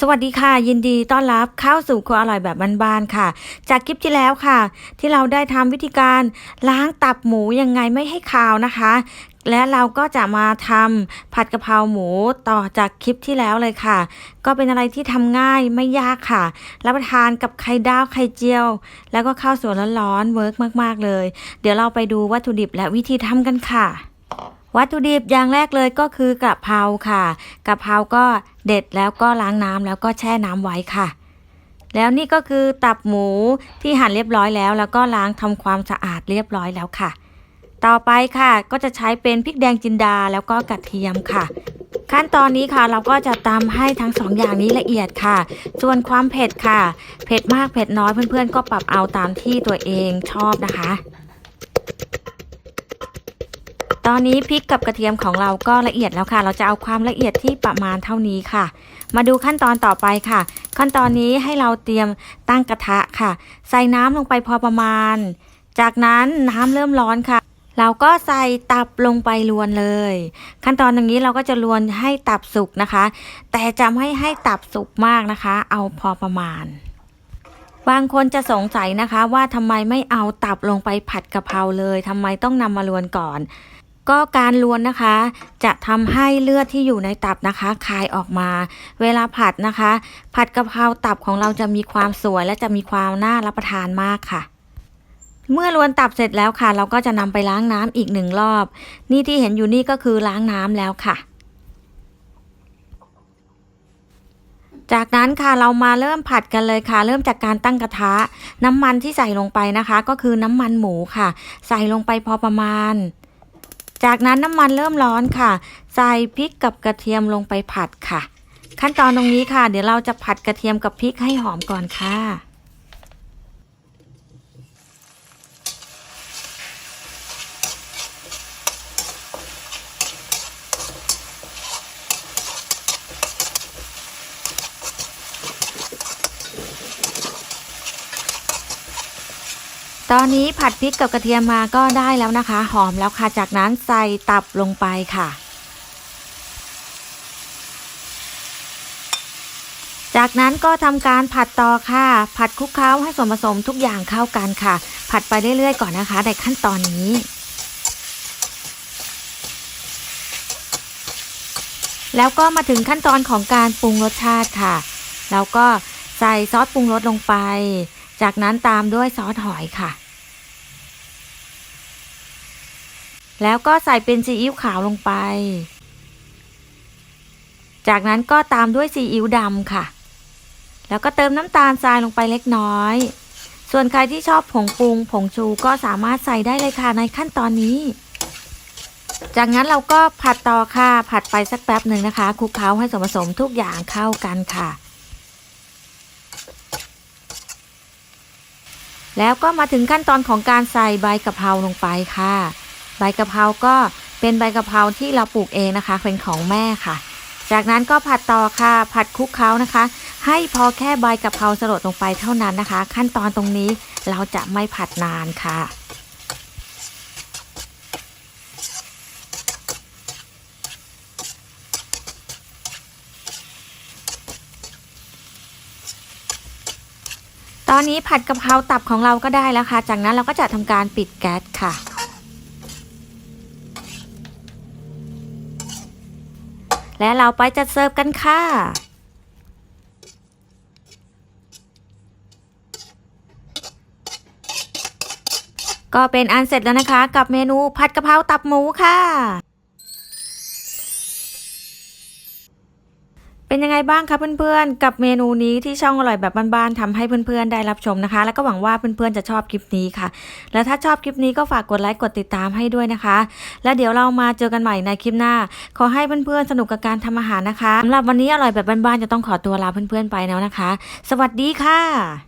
สวัสดีค่ะ ยินดีต้อนรับเข้าสู่ครัวอร่อยแบบบ้านๆค่ะ จากคลิปที่แล้วค่ะ ที่เราได้ทำวิธีการล้างตับหมูยังไงไม่ให้คาวนะคะ และเราก็จะมาทำผัดกะเพราหมูต่อจากคลิปที่แล้วเลยค่ะ ก็เป็นอะไรที่ทำง่ายไม่ยากค่ะ รับประทานกับไข่ดาวไข่เจียว แล้วก็ข้าวสวยร้อนๆเวิร์กมากๆเลย เดี๋ยวเราไปดูวัตถุดิบและวิธีทำกันค่ะวัตถุดิบอย่างแรกเลยก็คือกะเพราค่ะ กะเพราก็เด็ดแล้วก็ล้างน้ำแล้วก็แช่น้ำไว้ค่ะ แล้วนี่ก็คือตับหมูที่หั่นเรียบร้อยแล้ว แล้วก็ล้างทำความสะอาดเรียบร้อยแล้วค่ะ ต่อไปค่ะก็จะใช้เป็นพริกแดงจินดาแล้วก็กระเทียมค่ะ ขั้นตอนนี้ค่ะเราก็จะตำให้ทั้งสองอย่างนี้ละเอียดค่ะ ส่วนความเผ็ดค่ะ เผ็ดมากเผ็ดน้อยเพื่อนๆ ก็ปรับเอาตามที่ตัวเองชอบนะคะ ตอนนี้พริกกับกระเทียมของเราก็ละเอียดแล้วค่ะ เราจะเอาความละเอียดที่ประมาณเท่านี้ค่ะ มาดูขั้นตอนต่อไปค่ะ ขั้นตอนนี้ให้เราเตรียมตั้งกระทะค่ะ ใส่น้ำลงไปพอประมาณ จากนั้นน้ำเริ่มร้อนค่ะเราก็ใส่ตับลงไปลวนเลย ขั้นตอนอย่างนี้เราก็จะลวนให้ตับสุกนะคะ แต่จะไม่ให้ตับสุกมากนะคะ เอาพอประมาณ บางคนจะสงสัยนะคะว่าทำไมไม่เอาตับลงไปผัดกะเพราเลยทำไมต้องนำมาลวนก่อน ก็การลวนนะคะ จะทำให้เลือดที่อยู่ในตับนะคะคายออกมา เวลาผัดนะคะ ผัดกะเพราตับของเราจะมีความสวยและจะมีความน่ารับประทานมากค่ะเมื่อลวนตับเสร็จแล้วค่ะ เราก็จะนำไปล้างน้ำอีกหนึ่งรอบ นี่ที่เห็นอยู่นี่ก็คือล้างน้ำแล้วค่ะ จากนั้นค่ะเรามาเริ่มผัดกันเลยค่ะ เริ่มจากการตั้งกระทะ น้ำมันที่ใส่ลงไปนะคะ ก็คือน้ำมันหมูค่ะ ใส่ลงไปพอประมาณ จากนั้นน้ำมันเริ่มร้อนค่ะ ใส่พริกกับกระเทียมลงไปผัดค่ะ ขั้นตอนตรงนี้ค่ะ เดี๋ยวเราจะผัดกระเทียมกับพริกให้หอมก่อนค่ะ ตอนนี้ผัดพริกกับกระเทียมมาก็ได้แล้วนะคะ หอมแล้วค่ะ จากนั้นใส่ตับลงไปค่ะ จากนั้นก็ทำการผัดต่อค่ะ ผัดคลุกเคล้าให้ส่วนผสมทุกอย่างเข้ากันค่ะ ผัดไปเรื่อยๆก่อนนะคะ ในขั้นตอนนี้แล้วก็มาถึงขั้นตอนของการปรุงรสชาติค่ะ แล้วก็ใส่ซอสปรุงรสลงไป จากนั้นตามด้วยซอสหอยค่ะ แล้วก็ใส่เป็นซีอิ๊วขาวลงไป จากนั้นก็ตามด้วยซีอิ๊วดำค่ะ แล้วก็เติมน้ำตาลทรายลงไปเล็กน้อย ส่วนใครที่ชอบผงปรุง ผงชูก็สามารถใส่ได้เลยค่ะในขั้นตอนนี้ จากนั้นเราก็ผัดต่อค่ะ ผัดไปสักแป๊บหนึ่งนะคะคลุกเคล้าให้ส่วนผสมทุกอย่างเข้ากันค่ะ แล้วก็มาถึงขั้นตอนของการใส่ใบกะเพราลงไปค่ะ ใบกะเพราก็เป็นใบกะเพราที่เราปลูกเองนะคะ เป็นของแม่ค่ะ จากนั้นก็ผัดต่อค่ะ ผัดคลุกเคล้านะคะ ให้พอแค่ใบกะเพราสลดลงไปเท่านั้นนะคะ ขั้นตอนตรงนี้เราจะไม่ผัดนานค่ะ อนนี้ผัดกะเพราตับของเราก็ได้แล้วค่ะ จากนั้นเราก็จะทำการปิดแก๊สค่ะ และเราไปจัดเสิร์ฟกันค่ะก็เป็นอันเสร็จแล้วนะคะ กับเมนูผัดกะเพราตับหมูค่ะ เป็นยังไงบ้างคะเพื่อนๆ กับเมนูนี้ที่ช่องอร่อยแบบบ้านๆทำให้เพื่อนๆได้รับชมนะคะ แล้วก็หวังว่าเพื่อนๆจะชอบคลิปนี้ค่ะ แล้วถ้าชอบคลิปนี้ก็ฝากกดไลค์กดติดตามให้ด้วยนะคะ และเดี๋ยวเรามาเจอกันใหม่ในคลิปหน้า ขอให้เพื่อนๆสนุกกับการทำอาหารนะคะสำหรับวันนี้อร่อยแบบบ้านๆจะต้องขอตัวลาเพื่อนๆไปแล้วนะคะ สวัสดีค่ะ